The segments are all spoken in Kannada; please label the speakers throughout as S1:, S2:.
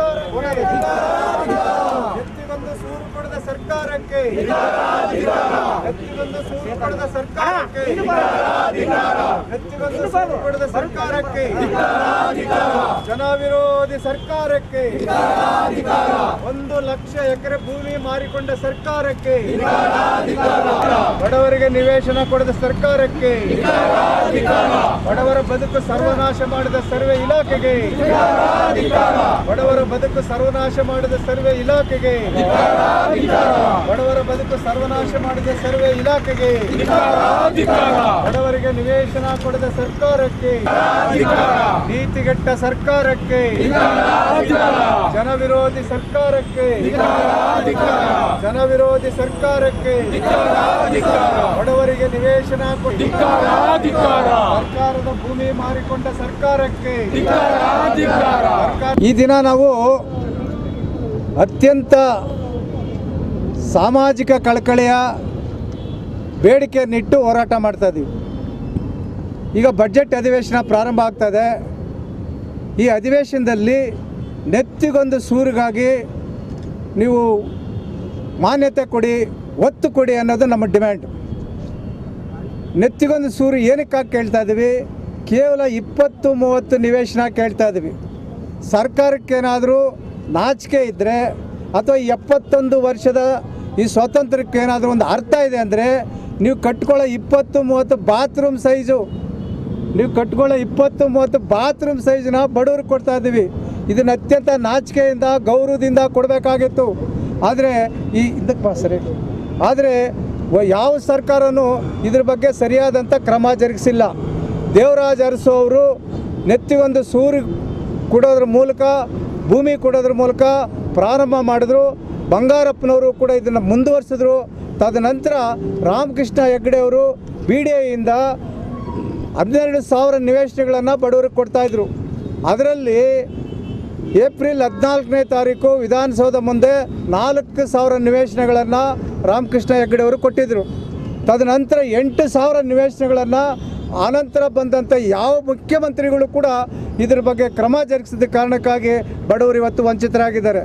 S1: ಎತ್ತಿಗೊಂದು ಸೂರು ಕೊಡದ ಸರ್ಕಾರಕ್ಕೆ. ಹೆಚ್ಚಿಗೊಂದು ಸೂರು ಪಡೆದ ಸರ್ಕಾರಕ್ಕೆ. ಹೆಚ್ಚಿಗೊಂದು ಸೂರು ಪಡೆದ ಸರ್ಕಾರಕ್ಕೆ. ಜನ ವಿರೋಧಿ ಸರ್ಕಾರಕ್ಕೆ. ಒಂದು ಲಕ್ಷ ಎಕರೆ ಭೂಮಿ ಮಾರಿಕೊಂಡ ಸರ್ಕಾರಕ್ಕೆ. ಬಡವರಿಗೆ ನಿವೇಶನ ಕೊಡದ ಸರ್ಕಾರಕ್ಕೆ. ಬಡವರ ಬದುಕು ಸರ್ವನಾಶ ಮಾಡಿದ ಸರ್ವೆ ಇಲಾಖೆಗೆ. ಬಡವರ ಬದುಕು ಸರ್ವನಾಶ ಮಾಡಿದ ಸರ್ವೆ ಇಲಾಖೆಗೆ. ಬಡವರ ಬದುಕು ಸರ್ವನಾಶ ಮಾಡಿದ ಸರ್ವೆ ಇಲಾಖೆಗೆ. ಬಡವರಿಗೆ ನಿವೇಶನ ಕೊಡದ ಸರ್ಕಾರಕ್ಕೆ. ನೀತಿಗೆಟ್ಟ ಸರ್ಕಾರಕ್ಕೆ. ಜನವಿರೋಧಿ ಸರ್ಕಾರಕ್ಕೆ. ಜನ ವಿರೋಧಿ ಸರ್ಕಾರಕ್ಕೆ. ಬಡವರಿಗೆ ನಿವೇಶನ ಸರ್ಕಾರದ ಭೂಮಿ ಮಾರಿಕೊಂಡ ಸರ್ಕಾರಕ್ಕೆ. ಸರ್ಕಾರ- ಈ ದಿನ ನಾವು ಅತ್ಯಂತ ಸಾಮಾಜಿಕ ಕಳಕಳಿಯ ಬೇಡಿಕೆಯನ್ನಿಟ್ಟು ಹೋರಾಟ ಮಾಡ್ತಾ ಇದ್ದೀವಿ ಈಗ ಬಜೆಟ್ ಅಧಿವೇಶನ ಪ್ರಾರಂಭ ಆಗ್ತದೆ ಈ ಅಧಿವೇಶನದಲ್ಲಿ ನೆತ್ತಿಗೊಂದು ಸೂರಿಗಾಗಿ ನೀವು ಮಾನ್ಯತೆ ಕೊಡಿ, ಒತ್ತು ಕೊಡಿ ಅನ್ನೋದು ನಮ್ಮ ಡಿಮ್ಯಾಂಡ್ ನೆತ್ತಿಗೊಂದು ಸೂರು ಏನಕ್ಕಾಗಿ ಕೇಳ್ತಾ ಇದ್ದೀವಿ ಕೇವಲ ಇಪ್ಪತ್ತು ಮೂವತ್ತು ನಿವೇಶನ ಕೇಳ್ತಾ ಇದ್ದೀವಿ ಸರ್ಕಾರಕ್ಕೇನಾದರೂ ನಾಚಿಕೆ ಇದ್ದರೆ ಅಥವಾ ಎಪ್ಪತ್ತೊಂದು ವರ್ಷದ ಈ ಸ್ವಾತಂತ್ರ್ಯಕ್ಕೆ ಏನಾದರೂ ಒಂದು ಅರ್ಥ ಇದೆ ಅಂದರೆ ನೀವು ಕಟ್ಕೊಳ್ಳೋ ಇಪ್ಪತ್ತು ಮೂವತ್ತು ಬಾತ್ರೂಮ್ ಸೈಜು ನೀವು ಕಟ್ಕೊಳ್ಳೋ ಇಪ್ಪತ್ತು ಮೂವತ್ತು ಬಾತ್ರೂಮ್ ಸೈಜ್ನ ಬಡವ್ರಿಗೆ ಕೊಡ್ತಾ ಇದ್ದೀವಿ. ಇದನ್ನು ಅತ್ಯಂತ ನಾಚಿಕೆಯಿಂದ, ಗೌರವದಿಂದ ಕೊಡಬೇಕಾಗಿತ್ತು. ಆದರೆ ಈ ಇದಕ್ಕೆ ಸರಿ. ಆದರೆ ಯಾವ ಸರ್ಕಾರನೂ ಇದ್ರ ಬಗ್ಗೆ ಸರಿಯಾದಂಥ ಕ್ರಮ ಜರುಗಿಸಿಲ್ಲ. ದೇವರಾಜ ಅರಸು ಅವರು ನೆತ್ತಿಗೊಂದು ಸೂರು ಕೊಡೋದ್ರ ಮೂಲಕ, ಭೂಮಿ ಕೊಡೋದ್ರ ಮೂಲಕ ಪ್ರಾರಂಭ ಮಾಡಿದ್ರು. ಬಂಗಾರಪ್ಪನವರು ಕೂಡ ಇದನ್ನು ಮುಂದುವರಿಸಿದ್ರು. ತದನಂತರ ರಾಮಕೃಷ್ಣ ಹೆಗ್ಡೆ ಅವರು ಬಿ ಡಿ ಐಯಿಂದ ಹನ್ನೆರಡು ಸಾವಿರ ನಿವೇಶನಗಳನ್ನು ಬಡವರಿಗೆ ಕೊಡ್ತಾಯಿದ್ರು ಅದರಲ್ಲಿ ಏಪ್ರಿಲ್ ಹದಿನಾಲ್ಕನೇ ತಾರೀಕು ವಿಧಾನಸೌಧ ಮುಂದೆ ನಾಲ್ಕು ಸಾವಿರ ನಿವೇಶನಗಳನ್ನು ರಾಮಕೃಷ್ಣ ಹೆಗ್ಡೆ ಅವರು ಕೊಟ್ಟಿದ್ದರು ತದನಂತರ ಎಂಟು ಸಾವಿರ ನಿವೇಶನಗಳನ್ನು ಆನಂತರ ಬಂದಂಥ ಯಾವ ಮುಖ್ಯಮಂತ್ರಿಗಳು ಕೂಡ ಇದ್ರ ಬಗ್ಗೆ ಕ್ರಮ ಜರುಗಿಸಿದ ಕಾರಣಕ್ಕಾಗಿ ಬಡವರು ಇವತ್ತು ವಂಚಿತರಾಗಿದ್ದಾರೆ.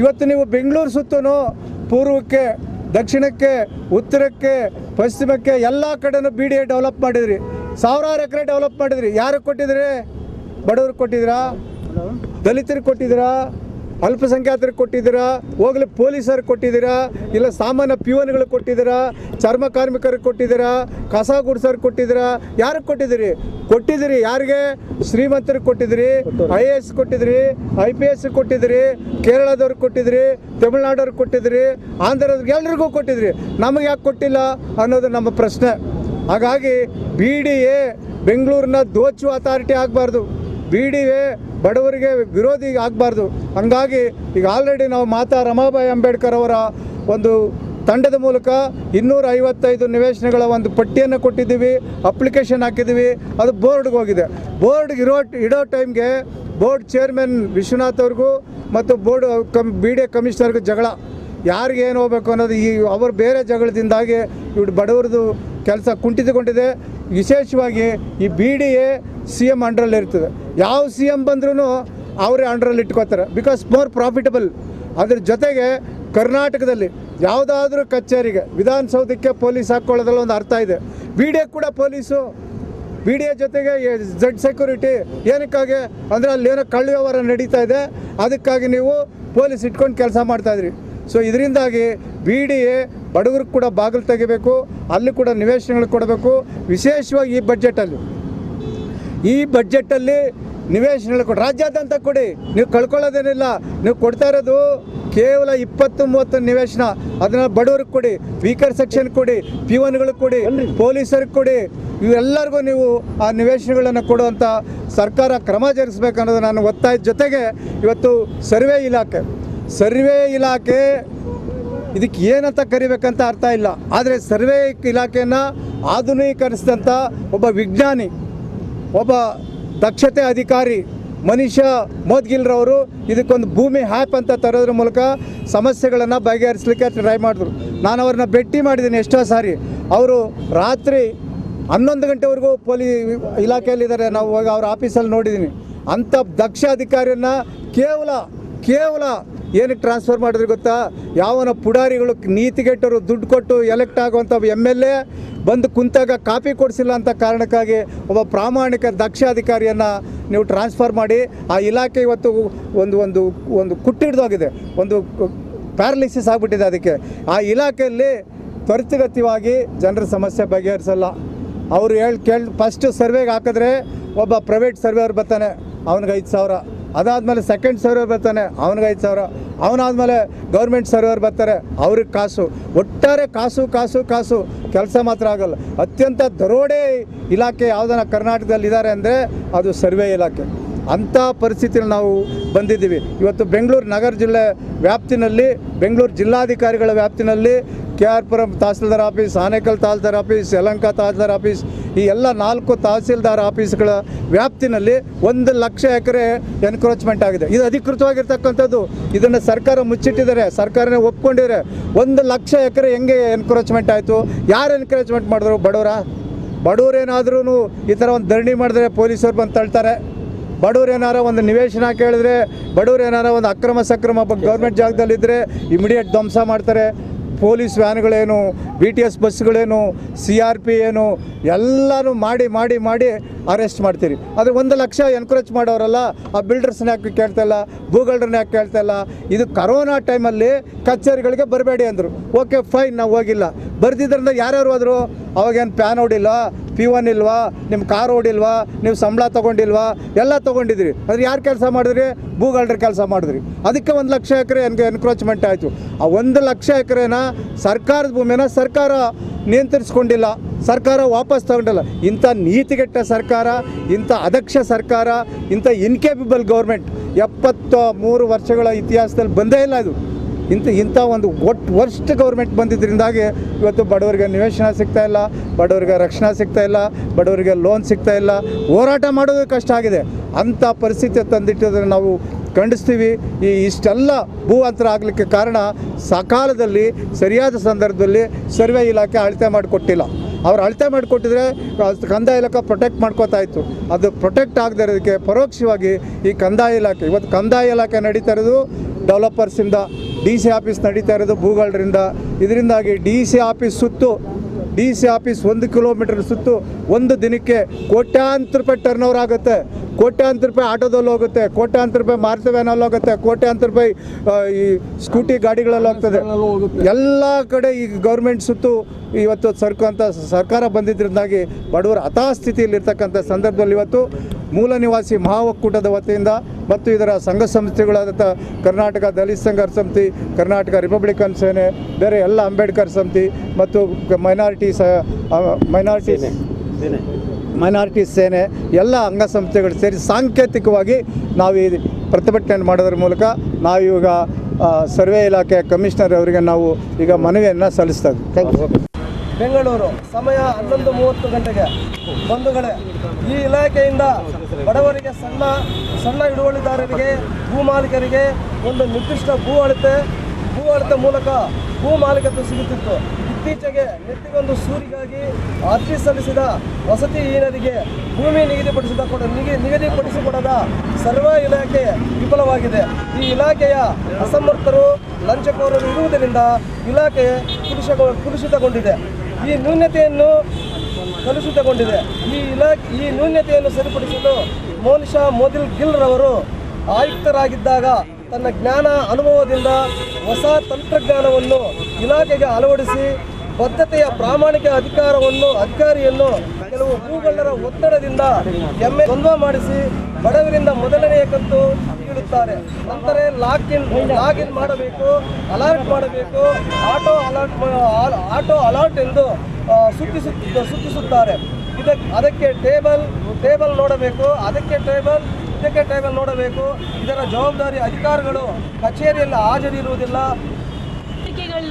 S1: ಇವತ್ತು ನೀವು ಬೆಂಗಳೂರು ಸುತ್ತೂ ಪೂರ್ವಕ್ಕೆ ದಕ್ಷಿಣಕ್ಕೆ ಉತ್ತರಕ್ಕೆ ಪಶ್ಚಿಮಕ್ಕೆ ಎಲ್ಲ ಕಡೆನೂ ಬಿ ಡಿ ಎ ಡೆವಲಪ್ ಮಾಡಿದ್ರಿ. ಸಾವಿರಾರು ಎಕರೆ ಡೆವಲಪ್ ಮಾಡಿದ್ರಿ. ಯಾರಿಗೆ ಕೊಟ್ಟಿದ್ರಿ ಬಡವ್ರಿಗೆ ಕೊಟ್ಟಿದ್ದೀರಾ? ದಲಿತರಿಗೆ ಕೊಟ್ಟಿದ್ದೀರಾ? ಅಲ್ಪಸಂಖ್ಯಾತರಿಗೆ ಕೊಟ್ಟಿದ್ದೀರಾ? ಹೋಗಲಿ ಪೊಲೀಸರಿಗೆ ಕೊಟ್ಟಿದ್ದೀರಾ? ಇಲ್ಲ ಸಾಮಾನ್ಯ ಪಿಯೋನ್ಗಳಿಗೆ ಕೊಟ್ಟಿದ್ದೀರಾ? ಚರ್ಮ ಕಾರ್ಮಿಕರಿಗೆ ಕೊಟ್ಟಿದ್ದೀರಾ? ಕಸ ಗುಡ್ಸೋರಿಗೆ ಕೊಟ್ಟಿದ್ದೀರಾ? ಯಾರಿಗೆ ಕೊಟ್ಟಿದ್ದೀರಿ? ಕೊಟ್ಟಿದ್ದೀರಿ ಯಾರಿಗೆ? ಶ್ರೀಮಂತರಿಗೆ ಕೊಟ್ಟಿದ್ದೀರಿ, ಐ ಎ ಎಸ್ ಕೊಟ್ಟಿದ್ದೀರಿ, ಐ ಪಿ ಎಸ್ ಕೊಟ್ಟಿದ್ದೀರಿ ಕೇರಳದವ್ರಿಗೆ ಕೊಟ್ಟಿದ್ದೀರಿ ತಮಿಳ್ನಾಡವ್ರಿಗೆ ಕೊಟ್ಟಿದ್ದೀರಿ ಆಂಧ್ರದವ್ರಿಗೆ ಎಲ್ರಿಗೂ ಕೊಟ್ಟಿದ್ದೀರಿ. ನಮಗೆ ಯಾಕೆ ಕೊಟ್ಟಿಲ್ಲ ಅನ್ನೋದು ನಮ್ಮ ಪ್ರಶ್ನೆ. ಹಾಗಾಗಿ ಬಿ ಡಿ ಎ ಬೆಂಗಳೂರಿನ ದೋಚು ಅಥಾರಿಟಿ ಆಗಬಾರ್ದು. ಬಿ ಡಿ ಎ ಬಡವರಿಗೆ ವಿರೋಧಿ ಆಗಬಾರ್ದು. ಹಂಗಾಗಿ ಈಗ ಆಲ್ರೆಡಿ ನಾವು ಮಾತಾ ರಮಾಬಾಯಿ ಅಂಬೇಡ್ಕರ್ ಅವರ ಒಂದು ತಂಡದ ಮೂಲಕ ಇನ್ನೂರ ಐವತ್ತೈದು ನಿವೇಶನಗಳ ಒಂದು ಪಟ್ಟಿಯನ್ನು ಕೊಟ್ಟಿದ್ದೀವಿ ಅಪ್ಲಿಕೇಶನ್ ಹಾಕಿದ್ದೀವಿ, ಅದು ಬೋರ್ಡ್ಗೆ ಹೋಗಿದೆ. ಬೋರ್ಡ್ಗೆ ಇರೋ, ಇಡೋ ಟೈಮ್ಗೆ ಬೋರ್ಡ್ ಚೇರ್ಮನ್ ವಿಶ್ವನಾಥ್ ಅವ್ರಿಗೂ ಮತ್ತು board cum B D A ಕಮಿಷನರ್ಗೂ ಜಗಳ. ಯಾರಿಗೆ ಏನು ಹೋಗ್ಬೇಕು ಅನ್ನೋದು ಈ, ಅವರು ಬೇರೆ ಜಗಳದಿಂದಾಗಿ ಇವ್ರು ಬಡವ್ರದ್ದು ಕೆಲಸ ಕುಂಠಿತಗೊಂಡಿದೆ ವಿಶೇಷವಾಗಿ ಈ B D A C M ಅಂಡ್ರಲ್ಲಿ ಇರ್ತದೆ. ಯಾವ ಸಿ ಎಂ ಬಂದ್ರೂ ಅವರೇ ಅಂಡ್ರಲ್ಲಿ ಇಟ್ಕೋತಾರೆ. ಬಿಕಾಸ್ ಮೋರ್ ಪ್ರಾಫಿಟಬಲ್ ಅದ್ರ ಜೊತೆಗೆ ಕರ್ನಾಟಕದಲ್ಲಿ ಯಾವುದಾದ್ರೂ ಕಚೇರಿಗೆ, ವಿಧಾನಸೌಧಕ್ಕೆ ಪೊಲೀಸ್ ಹಾಕ್ಕೊಳ್ಳೋದ್ರಲ್ಲಿ ಒಂದು ಅರ್ಥ ಇದೆ. ಬಿ ಡಿ ಎ ಕೂಡ ಪೊಲೀಸು. ಬಿ ಡಿ ಎ ಜೊತೆಗೆ ಜಡ್ ಸೆಕ್ಯೂರಿಟಿ ಏನಕ್ಕಾಗಿ, ಅಂದರೆ ಅಲ್ಲಿ ಏನೋ ಕಳ್ಳ ವ್ಯವಹಾರ ನಡೀತಾ ಇದೆ. ಅದಕ್ಕಾಗಿ ನೀವು ಪೊಲೀಸ್ ಇಟ್ಕೊಂಡು ಕೆಲಸ ಮಾಡ್ತಾಯಿದ್ರಿ ಸೊ ಇದರಿಂದಾಗಿ ಬಿ ಡಿ ಎ ಬಡವ್ರಿಗೆ ಕೂಡ ಬಾಗಿಲು ತೆಗಿಬೇಕು ಅಲ್ಲಿ ಕೂಡ ನಿವೇಶನಗಳು ಕೊಡಬೇಕು ವಿಶೇಷವಾಗಿ ಈ ಬಡ್ಜೆಟಲ್ಲಿ ಈ ಬಡ್ಜೆಟಲ್ಲಿ ನಿವೇಶನಗಳು ಕೊಡಿ ರಾಜ್ಯಾದ್ಯಂತ ಕೊಡಿ. ನೀವು ಕಳ್ಕೊಳ್ಳೋದೇನಿಲ್ಲ. ನೀವು ಕೊಡ್ತಾ ಇರೋದು ಕೇವಲ ಇಪ್ಪತ್ತು ಮೂವತ್ತು ನಿವೇಶನ. ಅದನ್ನ ಬಡವ್ರಿಗೆ ಕೊಡಿ ವೀಕರ್ ಸೆಕ್ಷನ್ ಕೊಡಿ ಪಿ ಒನ್ಗಳಿಗೆ ಕೊಡಿ ಪೊಲೀಸರಿಗೆ ಕೊಡಿ. ಇವೆಲ್ಲರಿಗೂ ನೀವು ಆ ನಿವೇಶನಗಳನ್ನು ಕೊಡುವಂಥ ಸರ್ಕಾರ ಕ್ರಮ ಜರುಗಿಸ್ಬೇಕು ಅನ್ನೋದು ನಾನು ಒತ್ತಾಯದ ಜೊತೆಗೆ ಇವತ್ತು ಸರ್ವೆ ಇಲಾಖೆ ಸರ್ವೆ ಇಲಾಖೆ ಇದಕ್ಕೆ ಏನಂತ ಕರಿಬೇಕಂತ ಅರ್ಥ ಇಲ್ಲ. ಆದರೆ ಸರ್ವೆ ಇಲಾಖೆಯನ್ನು ಆಧುನೀಕರಿಸಿದಂಥ ಒಬ್ಬ ವಿಜ್ಞಾನಿ, ಒಬ್ಬ ದಕ್ಷತೆ ಅಧಿಕಾರಿ ಮನುಷ್ಯ ಮೋದ್ಗಿಲ್ರವರು ಇದಕ್ಕೊಂದು ಭೂಮಿ ಹ್ಯಾಪ್ ಅಂತ ತರೋದ್ರ ಮೂಲಕ ಸಮಸ್ಯೆಗಳನ್ನು ಬಗೆಹರಿಸಲಿಕ್ಕೆ ಟ್ರೈ ಮಾಡಿದ್ರು. ನಾನು ಅವ್ರನ್ನ ಭೇಟಿ ಮಾಡಿದ್ದೀನಿ ಎಷ್ಟೋ ಸಾರಿ. ಅವರು ರಾತ್ರಿ ಹನ್ನೊಂದು ಗಂಟೆವರೆಗೂ ಪೊಲೀ ಇಲಾಖೆಯಲ್ಲಿದ್ದಾರೆ. ನಾವು ಅವ್ರ ಆಫೀಸಲ್ಲಿ ನೋಡಿದ್ದೀನಿ. ಅಂಥ ದಕ್ಷ ಅಧಿಕಾರಿಯನ್ನು ಕೇವಲ ಕೇವಲ ಏನಕ್ಕೆ ಟ್ರಾನ್ಸ್ಫರ್ ಮಾಡಿದ್ರೆ ಗೊತ್ತಾ? ಯಾವನ ಪುಡಾರಿಗಳು ನೀತಿಗೆಟ್ಟರು ದುಡ್ಡು ಕೊಟ್ಟು ಎಲೆಕ್ಟ್ ಆಗುವಂಥ ಎಂ ಎಲ್ ಎ ಬಂದು ಕುಂತಾಗ ಕಾಪಿ ಕೊಡಿಸಿಲ್ಲ ಅಂತ ಕಾರಣಕ್ಕಾಗಿ ಒಬ್ಬ ಪ್ರಾಮಾಣಿಕ ದಕ್ಷ ಅಧಿಕಾರಿಯನ್ನು ನೀವು ಟ್ರಾನ್ಸ್ಫರ್ ಮಾಡಿ, ಆ ಇಲಾಖೆ ಇವತ್ತು ಒಂದು ಒಂದು ಒಂದು ಕುಟ್ಟಿಡ್ದೋಗಿದೆ. ಒಂದು ಪ್ಯಾರಲಿಸಿಸ್ ಆಗಿಬಿಟ್ಟಿದೆ ಅದಕ್ಕೆ. ಆ ಇಲಾಖೆಯಲ್ಲಿ ತ್ವರಿತಗತಿಯಾಗಿ ಜನರ ಸಮಸ್ಯೆ ಬಗೆಹರಿಸಲ್ಲ. ಅವರು ಹೇಳಿ, ಕೇಳಿ ಫಸ್ಟ್ ಸರ್ವೆಗೆ ಹಾಕಿದ್ರೆ ಒಬ್ಬ ಪ್ರೈವೇಟ್ ಸರ್ವೇರ್ ಬರ್ತಾನೆ, ಅವ್ನಿಗೆ ಐದು ಸಾವಿರ. ಅದಾದಮೇಲೆ ಸೆಕೆಂಡ್ ಸರ್ವೇರ್ ಬರ್ತಾನೆ, ಅವ್ನಿಗೆ ಐದು ಸಾವಿರ. ಅವನಾದಮೇಲೆ ಗೌರ್ಮೆಂಟ್ ಸರ್ವರ್ ಬರ್ತಾರೆ, ಅವ್ರಿಗೆ ಕಾಸು. ಒಟ್ಟಾರೆ ಕಾಸು ಕಾಸು ಕಾಸು. ಕೆಲಸ ಮಾತ್ರ ಆಗಲ್ಲ. ಅತ್ಯಂತ ದರೋಡೆ ಇಲಾಖೆ ಯಾವುದನ್ನ ಕರ್ನಾಟಕದಲ್ಲಿ ಇದ್ದಾರೆ ಅಂದರೆ ಅದು ಸರ್ವೆ ಇಲಾಖೆ. ಅಂಥ ಪರಿಸ್ಥಿತಿಯಲ್ಲಿ ನಾವು ಬಂದಿದ್ದೀವಿ. ಇವತ್ತು ಬೆಂಗಳೂರು ನಗರ ಜಿಲ್ಲೆ ವ್ಯಾಪ್ತಿನಲ್ಲಿ, ಬೆಂಗಳೂರು ಜಿಲ್ಲಾಧಿಕಾರಿಗಳ ವ್ಯಾಪ್ತಿನಲ್ಲಿ K R Puram tahsildar office, Anekal tahsildar office, Yelahanka tahsildar office, ಈ ಎಲ್ಲ ನಾಲ್ಕು ತಹಸೀಲ್ದಾರ್ ಆಫೀಸ್ಗಳ ವ್ಯಾಪ್ತಿನಲ್ಲಿ ಒಂದು ಲಕ್ಷ ಎಕರೆ ಎನ್ಕ್ರೋಚ್ಮೆಂಟ್ ಆಗಿದೆ. ಇದು ಅಧಿಕೃತವಾಗಿರ್ತಕ್ಕಂಥದ್ದು. ಇದನ್ನು ಸರ್ಕಾರ ಮುಚ್ಚಿಟ್ಟಿದ್ದಾರೆ. ಸರ್ಕಾರನೇ ಒಪ್ಕೊಂಡಿದ್ದಾರೆ ಒಂದು ಲಕ್ಷ ಎಕರೆ ಹೆಂಗೆ ಎನ್ಕ್ರೋಚ್ಮೆಂಟ್ ಆಯಿತು? ಯಾರು ಎನ್ಕ್ರೋಚ್ಮೆಂಟ್ ಮಾಡಿದ್ರು? ಬಡವರ? ಬಡವರೇನಾದ್ರೂ ಈ ಥರ ಒಂದು ಧರಣಿ ಮಾಡಿದ್ರೆ ಪೊಲೀಸರು ಬಂದು ತಳ್ತಾರೆ. ಬಡವ್ರು ಏನಾರ ಒಂದು ನಿವೇಶನ ಕೇಳಿದ್ರೆ, ಬಡವ್ರು ಏನಾರ ಒಂದು ಅಕ್ರಮ ಸಕ್ರಮ ಗೌರ್ಮೆಂಟ್ ಜಾಗದಲ್ಲಿದ್ದರೆ ಇಮಿಡಿಯೇಟ್ ಧ್ವಂಸ ಮಾಡ್ತಾರೆ. ಪೊಲೀಸ್ ವ್ಯಾನ್ಗಳೇನು ಬಿ ಟಿ ಎಸ್ ಬಸ್ಗಳೇನು ಸಿ ಆರ್ ಪಿ ಏನು, ಎಲ್ಲನೂ ಮಾಡಿ ಮಾಡಿ ಮಾಡಿ ಅರೆಸ್ಟ್ ಮಾಡ್ತೀರಿ. ಆದರೆ ಒಂದು ಲಕ್ಷ ಎನ್ಕರೇಜ್ ಮಾಡೋರಲ್ಲ, ಆ ಬಿಲ್ಡರ್ಸ್ನ ಯಾಕೆ ಕೇಳ್ತಾ ಇಲ್ಲ ಯಾಕೆ ಕೇಳ್ತಾ ಇಲ್ಲ? ಇದು ಕರೋನಾ ಟೈಮಲ್ಲಿ ಕಚೇರಿಗಳಿಗೆ ಬರಬೇಡಿ ಅಂದರು. ಓಕೆ ಫೈನ್ ನಾವು ಹೋಗಿಲ್ಲ. ಬರ್ದಿದ್ರಿಂದ ಯಾರ್ಯಾರು ಹೋದರು ಅವಾಗೇನು ಪ್ಯಾನ್ ಹೊಡಿಲ್ಲ ಪಿ ಒನ್ ಇಲ್ವಾ ನಿಮ್ಮ ಕಾರ್ ಓಡಿಲ್ವಾ ನೀವು ಸಂಬಳ ತೊಗೊಂಡಿಲ್ವಾ, ಎಲ್ಲ ತೊಗೊಂಡಿದ್ರಿ. ಅದ್ರ ಯಾರು ಕೆಲಸ ಮಾಡಿದ್ರಿ? ಭೂಗಳ್ರ ಕೆಲಸ ಮಾಡಿದ್ರಿ. ಅದಕ್ಕೆ ಒಂದು ಲಕ್ಷ ಎಕರೆ ಎನ್ಗೆ ಎನ್ಕ್ರೋಚ್ಮೆಂಟ್ ಆಯಿತು. ಆ ಒಂದು ಲಕ್ಷ ಎಕರೆನ ಸರ್ಕಾರದ ಭೂಮಿನ ಸರ್ಕಾರ ನಿಯಂತ್ರಿಸ್ಕೊಂಡಿಲ್ಲ. ಸರ್ಕಾರ ವಾಪಸ್ ತಗೊಂಡಿಲ್ಲ. ಇಂಥ ನೀತಿಗೆಟ್ಟ ಸರ್ಕಾರ, ಇಂಥ ಅದಕ್ಷ ಸರ್ಕಾರ, ಇಂಥ ಇನ್ಕೇಪಬಲ್ ಗೌರ್ಮೆಂಟ್ ಎಪ್ಪತ್ತ ಮೂರು ವರ್ಷಗಳ ಇತಿಹಾಸದಲ್ಲಿ ಬಂದೇ ಇಲ್ಲ ಇದು. ಇಂಥ ಇಂಥ ಒಂದು ಒಟ್ಟು ವರ್ಷ ಗೌರ್ಮೆಂಟ್ ಬಂದಿದ್ದರಿಂದಾಗಿ ಇವತ್ತು ಬಡವರಿಗೆ ನಿವೇಶನ ಸಿಗ್ತಾ ಇಲ್ಲ, ಬಡವರಿಗೆ ರಕ್ಷಣಾ ಸಿಗ್ತಾ ಇಲ್ಲ, ಬಡವರಿಗೆ ಲೋನ್ ಸಿಗ್ತಾ ಇಲ್ಲ. ಹೋರಾಟ ಮಾಡೋದು ಕಷ್ಟ ಆಗಿದೆ. ಅಂಥ ಪರಿಸ್ಥಿತಿ ತಂದಿಟ್ಟಿದ್ರೆ ನಾವು ಖಂಡಿಸ್ತೀವಿ. ಈ ಇಷ್ಟೆಲ್ಲ ಭೂ ಅಂತರ ಆಗಲಿಕ್ಕೆ ಕಾರಣ ಸಕಾಲದಲ್ಲಿ ಸರಿಯಾದ ಸಂದರ್ಭದಲ್ಲಿ ಸರ್ವೆ ಇಲಾಖೆ ಅಳತೆ ಮಾಡಿಕೊಟ್ಟಿಲ್ಲ. ಅವ್ರು ಅಳತೆ ಮಾಡಿಕೊಟ್ಟಿದ್ರೆ ಕಂದಾಯ ಇಲಾಖೆ ಪ್ರೊಟೆಕ್ಟ್ ಮಾಡ್ಕೋತಾ ಇತ್ತು. ಅದು ಪ್ರೊಟೆಕ್ಟ್ ಆಗದೆ ಇರೋದಕ್ಕೆ ಪರೋಕ್ಷವಾಗಿ ಈ ಕಂದಾಯ ಇಲಾಖೆ, ಇವತ್ತು ಕಂದಾಯ ಇಲಾಖೆ ನಡೀತಾ ಇರೋದು ಡೆವಲಪರ್ಸಿಂದ ಡಿ ಸಿ ಆಫೀಸ್ ನಡೀತಾ ಇರೋದು ಭೂಗಳರಿಂದ ಇದರಿಂದಾಗಿ ಡಿ ಸಿ ಆಫೀಸ್ ಸುತ್ತು, ಡಿ ಸಿ ಆಫೀಸ್ ಒಂದು ಕಿಲೋಮೀಟರ್ ಸುತ್ತು ಒಂದು ದಿನಕ್ಕೆ ಕೋಟ್ಯಾಂತರ ರೂಪಾಯಿ ಟರ್ನ್ ಓವರ್ ಆಗುತ್ತೆ. ಕೋಟ್ಯಾಂತರ ರೂಪಾಯಿ ಆಟೋದಲ್ಲಿ ಹೋಗುತ್ತೆ, ಕೋಟ್ಯಾಂತರ ರೂಪಾಯಿ ಮಾರುತಿ ವ್ಯಾನಲ್ಲಿ ಹೋಗುತ್ತೆ, ಕೋಟ್ಯಾಂತರ ರೂಪಾಯಿ ಈ ಸ್ಕೂಟಿ ಗಾಡಿಗಳಲ್ಲಿ ಹೋಗ್ತದೆ. ಎಲ್ಲ ಕಡೆ ಈ ಗೌರ್ಮೆಂಟ್ ಸುತ್ತು, ಇವತ್ತು ಸರ್ಕು ಅಂತ ಸರ್ಕಾರ ಬಂದಿದ್ದರಿಂದಾಗಿ ಬಡವರ ಹತಾಸ್ಥಿತಿಯಲ್ಲಿರ್ತಕ್ಕಂಥ ಸಂದರ್ಭದಲ್ಲಿ ಇವತ್ತು ಮೂಲ ನಿವಾಸಿ ಮಹಾ ಒಕ್ಕೂಟದ ವತಿಯಿಂದ ಮತ್ತು ಇದರ ಸಂಘ ಸಂಸ್ಥೆಗಳಾದಂಥ ಕರ್ನಾಟಕ ದಲಿತ ಸಂಘರ್ಷ ಸಮಿತಿ ಕರ್ನಾಟಕ ರಿಪಬ್ಲಿಕನ್ ಸೇನೆ ಬೇರೆ ಎಲ್ಲ ಅಂಬೇಡ್ಕರ್ ಸಮಿತಿ ಮತ್ತು ಮೈನಾರಿಟಿ ಸ ಮೈನಾರಿಟಿ ಮೈನಾರಿಟಿ ಸೇನೆ ಎಲ್ಲ ಅಂಗಸಂಸ್ಥೆಗಳು ಸೇರಿ ಸಾಂಕೇತಿಕವಾಗಿ ನಾವು ಈ ಪ್ರತಿಭಟನೆ ಮಾಡೋದ್ರ ಮೂಲಕ ನಾವು ಇವಾಗ ಸರ್ವೆ ಇಲಾಖೆ ಕಮಿಷನರ್ ಅವರಿಗೆ ನಾವು ಈಗ ಮನವಿಯನ್ನು ಸಲ್ಲಿಸ್ತಾ ಇದ್ದೀವಿ ಥ್ಯಾಂಕ್ ಯು
S2: ಬೆಂಗಳೂರು, ಸಮಯ ಹನ್ನೊಂದು ಮೂವತ್ತು ಗಂಟೆಗೆ. ಬಂಧುಗಳೇ, ಈ ಇಲಾಖೆಯಿಂದ ಬಡವರಿಗೆ ಸಣ್ಣ ಸಣ್ಣ ಹಿಡುವಳಿದಾರರಿಗೆ, ಭೂ ಮಾಲೀಕರಿಗೆ ಒಂದು ನಿರ್ದಿಷ್ಟ ಭೂ ಅಳತೆ ಭೂ ಅಳತೆ ಮೂಲಕ ಭೂ ಮಾಲೀಕತ್ವ ಸಿಗುತ್ತಿತ್ತು. ಇತ್ತೀಚೆಗೆ ನೆತ್ತಿಗೊಂದು ಸೂರಿಗಾಗಿ ಅರ್ಜಿ ಸಲ್ಲಿಸಿದ ವಸತಿಹೀನರಿಗೆ ಭೂಮಿ ನಿಗದಿಪಡಿಸಿದ ಕೊಡ, ನಿಗಿ, ನಿಗದಿಪಡಿಸಿಕೊಡದ ಸರ್ವ ಇಲಾಖೆ ವಿಫಲವಾಗಿದೆ. ಈ ಇಲಾಖೆಯ ಅಸಮರ್ಥರು, ಲಂಚಕೋರರು ಇರುವುದರಿಂದ ಇಲಾಖೆ ಕುಲುಷ ಕುಲುಷಿತಗೊಂಡಿದೆ ಈ ನ್ಯೂನತೆಯನ್ನು ಕಲುಷಿತಗೊಂಡಿದೆ. ಈ ಇಲಾಖೆ ಈ ನ್ಯೂನತೆಯನ್ನು ಸರಿಪಡಿಸಲು ಮೋನಿಶಾ ಮೋದಿಲ್ ಗಿಲ್ ರವರು ಆಯುಕ್ತರಾಗಿದ್ದಾಗ ತನ್ನ ಜ್ಞಾನ ಅನುಭವದಿಂದ ಹೊಸ ತಂತ್ರಜ್ಞಾನವನ್ನು ಇಲಾಖೆಗೆ ಅಳವಡಿಸಿ ಬದ್ಧತೆಯ ಪ್ರಾಮಾಣಿಕ ಅಧಿಕಾರವನ್ನು ಅಧಿಕಾರಿಯನ್ನು ಕೆಲವು ಭೂಗಳ್ಳರ ಒತ್ತಡದಿಂದ ಎಮ್ಮೆ ಮಾಡಿಸಿ ಬಡವರಿಂದ ಮೊದಲನೆಯ ಕಂತು ನೀಡುತ್ತಾರೆ ನಂತರ ಲಾಕ್ ಇನ್ ಲಾಗ್ ಇನ್ ಮಾಡಬೇಕು ಅಲರ್ಟ್ ಮಾಡಬೇಕು. ಆಟೋ ಅಲರ್ಟ್ ಆಟೋ ಅಲರ್ಟ್ ಎಂದು ಆ, ಸುತ್ತಿಸುತ್ತ ಸುತ್ತಿಸುತ್ತಾರೆ. ಇದಕ್ಕೆ ಅದಕ್ಕೆ ಟೇಬಲ್ ಟೇಬಲ್ ನೋಡಬೇಕು. ಅದಕ್ಕೆ ಟೇಬಲ್ ಇದಕ್ಕೆ ಟೇಬಲ್ ನೋಡಬೇಕು. ಇದರ ಜವಾಬ್ದಾರಿ ಅಧಿಕಾರಿಗಳು ಕಚೇರಿಯಲ್ಲಿ ಹಾಜರಿರುವುದಿಲ್ಲ.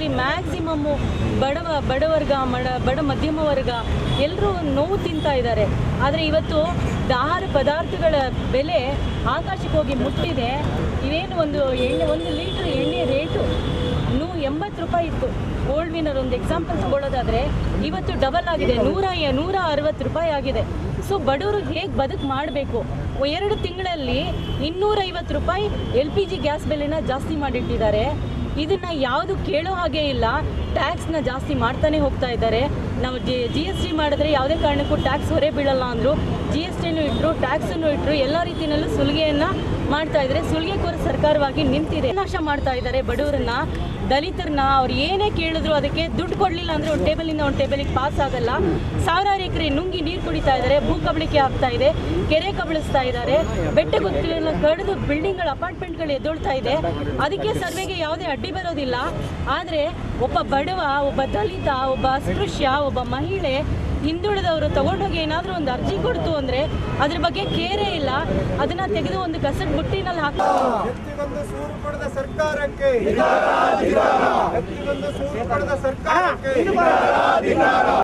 S3: ಪತ್ರಿಕೆಗಳಲ್ಲಿ ಮ್ಯಾಕ್ಸಿಮಮ್ಮು ಬಡವ ಬಡವರ್ಗ, ಮಡ, ಬಡ ಮಧ್ಯಮ ವರ್ಗ ಎಲ್ಲರೂ ನೋವು ತಿಂತಾ ಇದ್ದಾರೆ. ಆದರೆ ಇವತ್ತು ಆಹಾರ ಪದಾರ್ಥಗಳ ಬೆಲೆ ಆಕಾಶಕ್ಕೆ ಹೋಗಿ ಮುಟ್ಟಿದೆ. ಇವೇನು ಒಂದು ಎಣ್ಣೆ, ಒಂದು ಲೀಟ್ರ್ ಎಣ್ಣೆ ರೇಟು? ನೂ ಎಂಬತ್ತು ರೂಪಾಯಿ ಇತ್ತು. ಓಲ್ಡ್ ವಿನರ್ ಒಂದು ಎಕ್ಸಾಂಪಲ್ ತಗೊಳ್ಳೋದಾದರೆ ಇವತ್ತು ಡಬಲ್ ಆಗಿದೆ. ನೂರ ನೂರ ಅರವತ್ತು ರೂಪಾಯಿ ಆಗಿದೆ. ಸೊ ಬಡವರು ಹೇಗೆ ಬದುಕು ಮಾಡಬೇಕು? ಎರಡು ತಿಂಗಳಲ್ಲಿ ಇನ್ನೂರೈವತ್ತು ರೂಪಾಯಿ ಎಲ್ ಪಿ ಜಿ ಗ್ಯಾಸ್ ಬೆಲೆನ ಜಾಸ್ತಿ ಮಾಡಿಟ್ಟಿದ್ದಾರೆ. ಇದನ್ನ ಯಾವುದು ಕೇಳೋ ಹಾಗೆ ಇಲ್ಲ. ಟ್ಯಾಕ್ಸ್ನ ಜಾಸ್ತಿ ಮಾಡ್ತಾನೆ ಹೋಗ್ತಾ ಇದ್ದಾರೆ. ನಾವು ಜಿ ಜಿ ಎಸ್ ಟಿ ಮಾಡಿದ್ರೆ ಯಾವುದೇ ಕಾರಣಕ್ಕೂ ಟ್ಯಾಕ್ಸ್ ಹೊರೆ ಬೀಳಲ್ಲ ಅಂದರು. ಜಿ ಎಸ್ ಟಿನೂ ಇಟ್ಟರು ಟ್ಯಾಕ್ಸನ್ನು ಇಟ್ಟರು ಎಲ್ಲ ರೀತಿಯಲ್ಲೂ ಸುಲಿಗೆಯನ್ನು ಮಾಡ್ತಾ ಇದ್ದಾರೆ. ಸುಲಿಗೆಕೋರ ಸರ್ಕಾರವಾಗಿ ನಿಂತಿದೆ. ನಾಶ ಮಾಡ್ತಾ ಇದ್ದಾರೆ ಬಡವರನ್ನ, ದಲಿತರನ್ನ. ಅವ್ರು ಏನೇ ಕೇಳಿದ್ರು ಅದಕ್ಕೆ ದುಡ್ಡು ಕೊಡಲಿಲ್ಲ ಅಂದರೆ ಒಂದು ಟೇಬಲಿಂದ ಒಂದು ಟೇಬಲಿಗೆ ಪಾಸ್ ಆಗಲ್ಲ. ಸಾವಿರಾರು ಎಕರೆ ನುಂಗಿ ನೀರು ಕುಡಿತಾ ಇದ್ದಾರೆ, ಭೂ ಕಬಳಿಕೆ ಆಗ್ತಾ ಇದೆ, ಕೆರೆ ಕಬಳಿಸ್ತಾ ಇದ್ದಾರೆ. ಬೆಟ್ಟ ಗುತ್ತಿಗೆಲ್ಲ ಕಡಿದು ಬಿಲ್ಡಿಂಗ್ಗಳು ಅಪಾರ್ಟ್ಮೆಂಟ್ಗಳು ಎದ್ದೊಳ್ತಾ ಇದೆ. ಅದಕ್ಕೆ ಸರ್ವೆಗೆ ಯಾವುದೇ ಅಡ್ಡಿ ಬರೋದಿಲ್ಲ. ಆದರೆ ಒಬ್ಬ ಬಡವ, ಒಬ್ಬ ದಲಿತ, ಒಬ್ಬ ಅಸ್ಪೃಶ್ಯ, ಒಬ್ಬ ಮಹಿಳೆ ಹಿಂದುಳಿದವರು ತಗೊಂಡೋಗಿ ಏನಾದರೂ ಒಂದು ಅರ್ಜಿ ಕೊಡ್ತು ಅಂದರೆ ಅದ್ರ ಬಗ್ಗೆ ಕೇರೇ ಇಲ್ಲ. ಅದನ್ನ ತೆಗೆದು ಒಂದು ಕಸದ ಬುಟ್ಟಿನಲ್ಲಿ
S1: ಹಾಕಿ